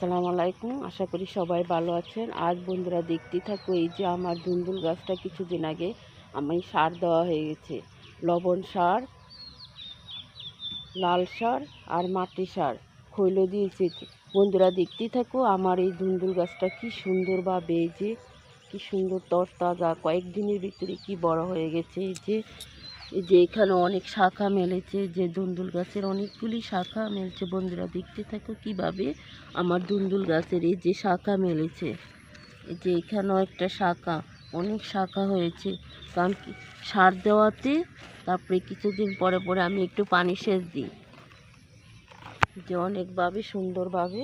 আসসালামু আলাইকুম। আশা করি সবাই ভালো আছেন। আজ বন্ধুরা দেখতে থাকো, এই যে আমার দুন্দুল গাছটা কিছুদিন আগে আমি সার দেওয়া হয়ে গেছে। লবণ সার, লাল সার আর মাটি সার খৈল দিয়েছে। বন্ধুরা দেখতে থাকো, আমার এই দুন্দুল গাছটা কি সুন্দর বা বেজে, কি সুন্দর তরতাজা। কয়েকদিনের ভিতরে কি বড় হয়ে গেছে, এই যে এই যে এখানে অনেক শাখা মেলেছে, যে দুন্দুল গাছের অনেকগুলি শাখা মেলছে। বন্ধুরা, দেখতে থাকো কীভাবে আমার দুন্দুল গাছের এই যে শাখা মেলেছে। এই যে এখানেও একটা শাখা, অনেক শাখা হয়েছে। কারণ সার দেওয়াতে তারপরে কিছুদিন পরে পরে আমি একটু পানি সেচ দিই। যে অনেকভাবে সুন্দরভাবে।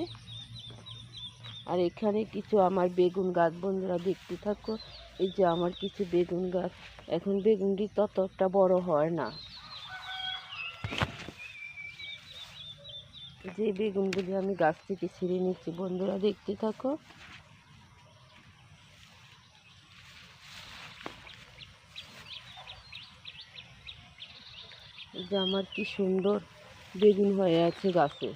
আর এখানে কিছু আমার বেগুন গাছ, বন্ধুরা, দেখতে থাকো। এই যে আমার কিছু বেগুন গাছ, এখন বেগুনটি ততটা বড় হয় না। যে বেগুনগুলি আমি গাছ থেকে ছিঁড়ে নিচ্ছি, বন্ধুরা দেখতে থাকো। যে আমার কি সুন্দর বেগুন হয়ে আছে গাছে।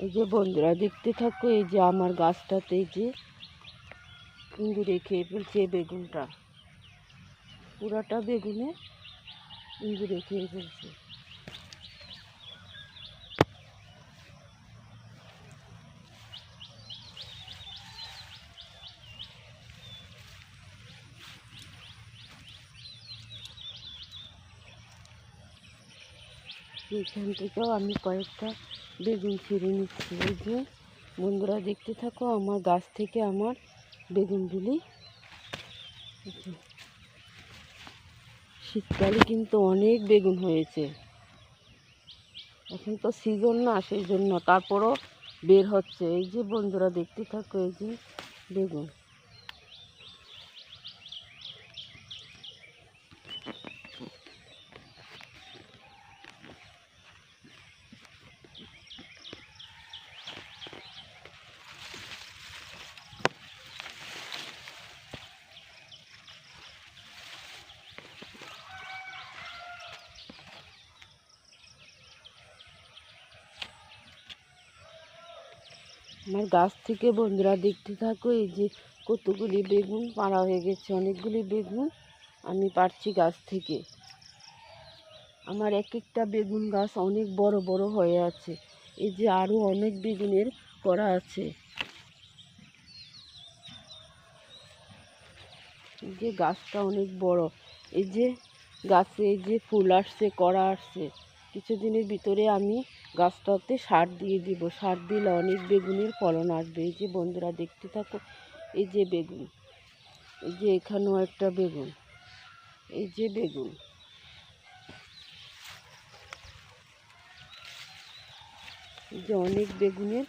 এই যে বন্ধুরা, দেখতে থাকো এই যে আমার গাছটাতে যে ইঁদুরে খেয়ে ফেলছে বেগুনটা। পুরাটা বেগুনে ইঁদুরে খেয়ে ফেলছে। এখান থেকেও আমি কয়েকটা বেগুন ছিঁড়ে নিচ্ছি। এই যে, বন্ধুরা দেখতে থাকো, আমার গাছ থেকে আমার বেগুনগুলি। শীতকালে কিন্তু অনেক বেগুন হয়েছে। এখন তো সিজন না, সেই জন্য তারপরও বের হচ্ছে। এই যে, বন্ধুরা দেখতে থাকো, এই যে বেগুন। আমার গাছ থেকে বন্ধুরা দেখতে থাকো, এই যে কতগুলি বেগুন, পাড়া হয়ে গেছে অনেকগুলি বেগুন, আমি পারছি গাছ থেকে। আমার এক একটা বেগুন গাছ অনেক বড় বড় হয়ে আছে, এই যে আরও অনেক বেগুনের করা আছে। এই যে গাছটা অনেক বড়, এই যে গাছে এই যে ফুল আসছে করা আসছে। কিছুদিনের ভিতরে আমি গাছটাতে সার দিয়ে দিব। সার দিলে অনেক বেগুনের ফলন আসবে। এই যে বন্ধুরা, দেখতে থাকো, এই যে বেগুন, এই যে এখানেও একটা বেগুন, এই যে বেগুন। এই যে অনেক বেগুনের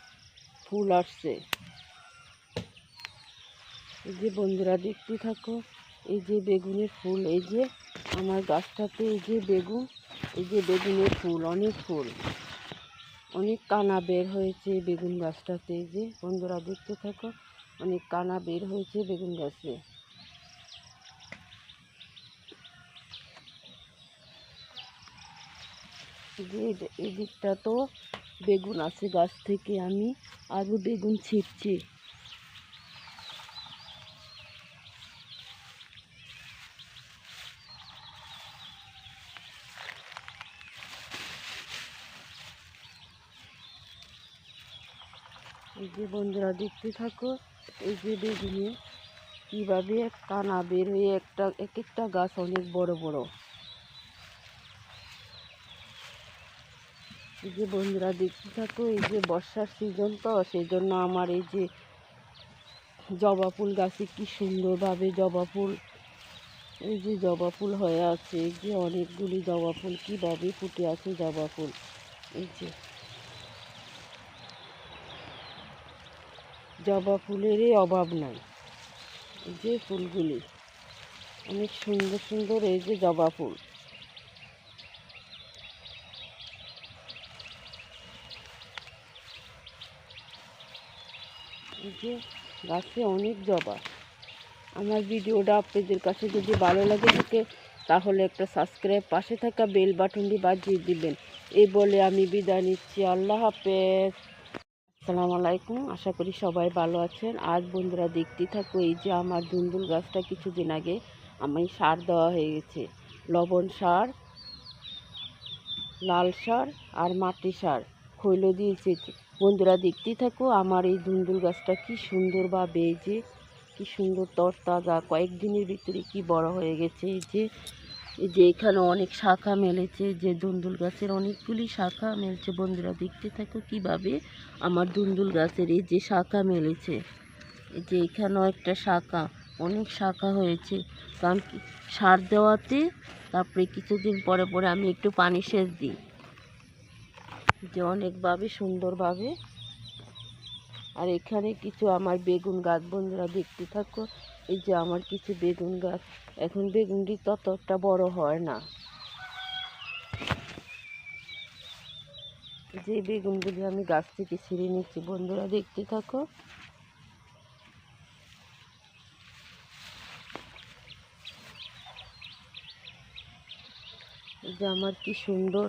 ফুল আসছে। এই যে বন্ধুরা, দেখতে থাকো, এই যে বেগুনের ফুল, এই যে আমার গাছটাতে এই যে বেগুন। এই যে বেগুনের ফুল, অনেক ফুল। অনেক কানা বের হয়েছে বেগুন গাছটাতে। এই যে বন্ধুরা দেখতে থাকো, অনেক কানা বের হয়েছে বেগুন গাছে। যে এদিকটা তো বেগুন আছে গাছ থেকে, আমি আরও বেগুন ছিঁড়ছি এই যে বন্ধুরা দেখতে থাকো, এই যে বেগুনে। কীভাবে কানা বের হয়ে একটা, এক একটা গাছ অনেক বড় বড়। এই যে বন্ধুরা দেখতে থাকো, এই যে বর্ষার সিজন তো সেই জন্য আমার এই যে জবা ফুল গাছে কি সুন্দরভাবে জবা ফুল, এই যে জবা ফুল হয়ে আছে, এই যে অনেকগুলি জবা ফুল, কীভাবে ফুটে আছে জবা ফুল, এই যে। জবা ফুলেরই অভাব নাই। এই যে ফুলগুলি, অনেক সুন্দর সুন্দর এই যে জবা ফুল। এই যে গাছে অনেক জবা। আমার ভিডিওটা আপনাদের কাছে যদি ভালো লাগে থাকে, তাহলে একটা সাবস্ক্রাইব পাশে থাকা বেল বাটনটি বাজিয়ে দিবেন। এই বলে আমি বিদায় নিচ্ছি। আল্লাহ হাফেজ। আসসালামু আলাইকুম। আশা করি সবাই ভালো আছেন। আজ বন্ধুরা দেখতে থাকো এই যে আমার ধুন্দুল গাছটা কিছুদিন আগে আমি সার দেওয়া হয়ে গেছে। লবণ সার, লাল সার আর মাটি সার খৈল দিয়েছে। বন্ধুরা দেখতে থাকো আমার এই ধুন্দুল গাছটা কি সুন্দর বা বেজে, কি সুন্দর তরতাজা। কয়েকদিনের ভিতরে কি বড় হয়ে গেছে এই যে যে এখানে অনেক শাখা মেলেছে, যে দুন্দুল গাছের অনেকগুলি শাখা মেলছে। বন্ধুরা, দেখতে থাকো কীভাবে আমার দুন্দুল গাছের এই যে শাখা মেলেছে। এই যে এখানেও একটা শাখা, অনেক শাখা হয়েছে। কারণ সার দেওয়াতে তারপরে কিছুদিন পরে পরে আমি একটু পানি সেচ দিই। যে অনেকভাবে সুন্দরভাবে। আর এখানে কিছু আমার বেগুন গাছ, বন্ধুরা, দেখতে থাকো। এই যে আমার কিছু বেগুন গাছ, এখন বেগুনটি ততটা বড় হয় না। যে বেগুনগুলি আমি গাছ থেকে ছিঁড়ে নিচ্ছি, বন্ধুরা দেখতে থাকো। যে আমার কি সুন্দর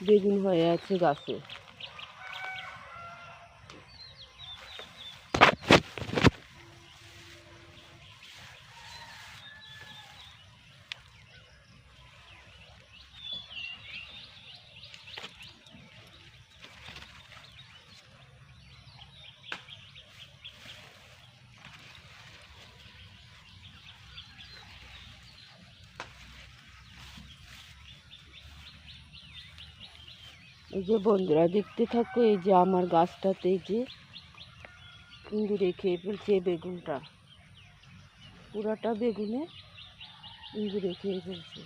বেগুন হয়ে আছে গাছে। এই যে বন্ধুরা, দেখতে থাকো এই যে আমার গাছটাতে যে ইঁদুরে খেয়ে ফেলছে বেগুনটা। পুরাটা বেগুনে ইঁদুরে খেয়ে ফেলছে।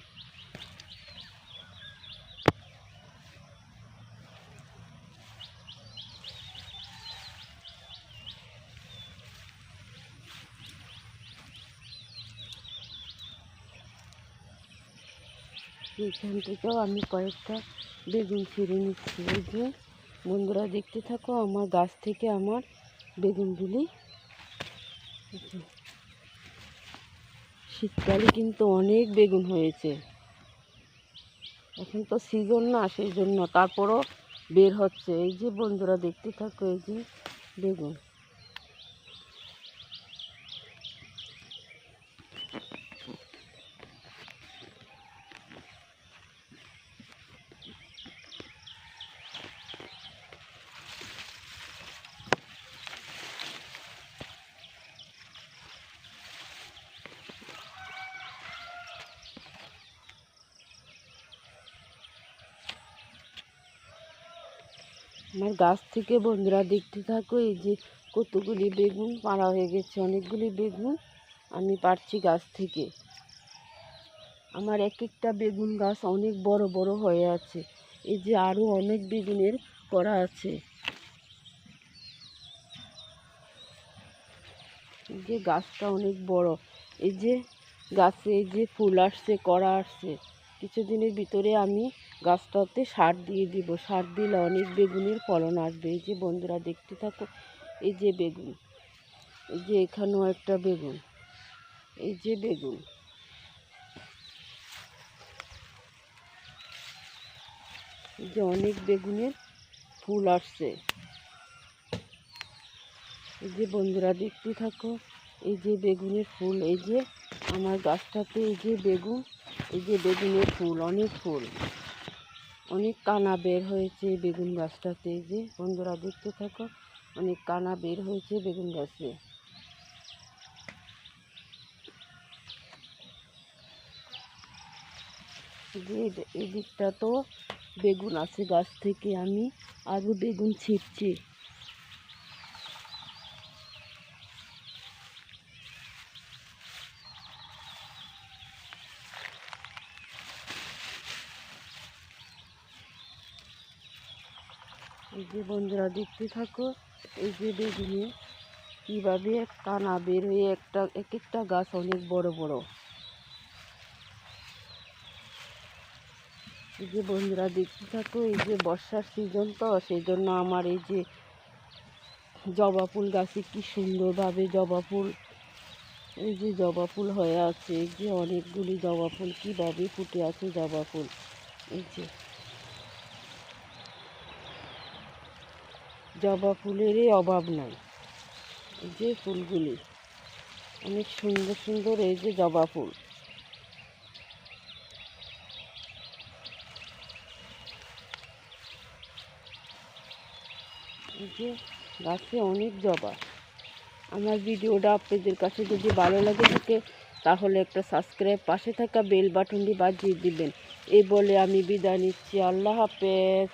এইখান থেকেও আমি কয়েকটা বেগুন ছিঁড়ে নিচ্ছি। এই যে বন্ধুরা দেখতে থাকো, আমার গাছ থেকে আমার বেগুনগুলি শীতকালে কিন্তু অনেক বেগুন হয়েছে। এখন তো সিজন না, সেই জন্য তারপরও বের হচ্ছে। এই যে বন্ধুরা দেখতে থাকো, এই যে বেগুন। আমার গাছ থেকে বন্ধুরা দেখতে থাকো, এই যে কতগুলি বেগুন, পাড়া হয়ে গেছে অনেকগুলি বেগুন, আমি পারছি গাছ থেকে। আমার এক একটা বেগুন গাছ অনেক বড় বড় হয়ে আছে, এই যে আরও অনেক বেগুনের করা আছে। এই যে গাছটা অনেক বড়, এই যে গাছে এই যে ফুল আসছে করা আসছে। কিছুদিনের ভিতরে আমি গাছটাতে সার দিয়ে দিব। সার দিলে অনেক বেগুনের ফলন আসবে। এই যে বন্ধুরা, দেখতে থাকো, এই যে বেগুন, এই যে এখানেও একটা বেগুন, এই যে বেগুন। এই যে অনেক বেগুনের ফুল আসছে। এই যে বন্ধুরা, দেখতে থাকো, এই যে বেগুনের ফুল, এই যে আমার গাছটাতে এই যে বেগুন। এই যে বেগুনের ফুল, অনেক ফুল। অনেক কানা বের হয়েছে বেগুন গাছটাতে যে বন্ধুরা দেখতে থাকো, অনেক কানা বের হয়েছে বেগুন গাছে। যে এদ- এদিকটা তো বেগুন আছে, গাছ থেকে আমি আরও বেগুন ছিঁড়ছি যে বন্ধুরা দেখতে থাকো, এই যে বেগুনে। কীভাবে কানা বের হয়ে একটা, এক একটা গাছ অনেক বড় বড়। এই যে বন্ধুরা দেখতে থাকো, এই যে বর্ষার সিজন তো সেই জন্য আমার এই যে জবা ফুল গাছে কি সুন্দরভাবে জবা ফুল, এই যে জবা ফুল হয়ে আছে, এই যে অনেকগুলি জবা ফুল, কীভাবে ফুটে আছে জবা ফুল, এই যে। জবা ফুলেরই অভাব নাই। এই যে ফুলগুলি, অনেক সুন্দর সুন্দর এই যে জবা ফুল। এই যে গাছে অনেক জবা। আমার ভিডিওটা আপনাদের কাছে যদি ভালো লাগে থাকে, তাহলে একটা সাবস্ক্রাইব পাশে থাকা বেল বাটনটি বাজিয়ে দিবেন। এই বলে আমি বিদায় নিচ্ছি। আল্লাহ হাফেজ।